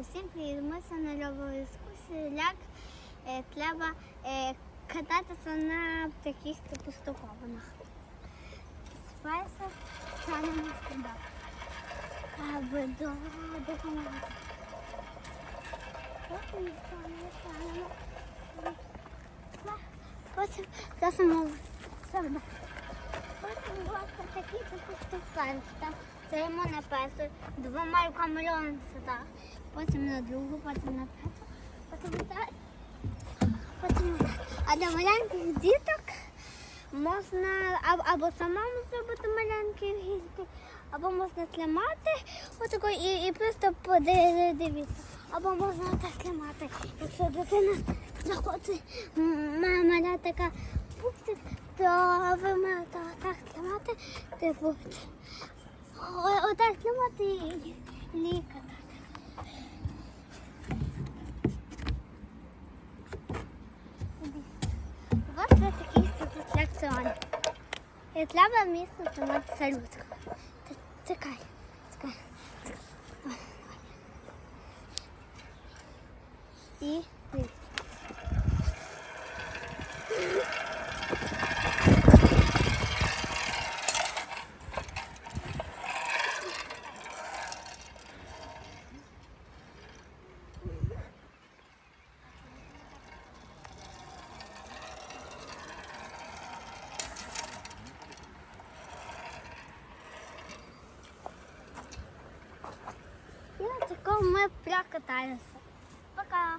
Усім! Ми сьогодні робили екскурсію, як е, треба е, кататися на таких стопованих. Спайся станемо сюди. Аби до допомагати. Потім станемо. Потім засимо сюди. Потім такі стопанки. Там стоїмо на двома руками сюди. Потім на другу, потім на п'яту, потім так. Потім так. А для маленьких діток можна або, самому зробити маленькі гільки, або можна тримати отако і, і просто подивитися. Або можна так тримати. Якщо дитина захоче мама така пупсик, то ви тримати, типу. Отак тримати і лікати. У вас є такий атракціон. І треба місце тримати салютку. Т- Чекай, чекай. чекай. Давай, давай. І ми прокатаємося. Пока!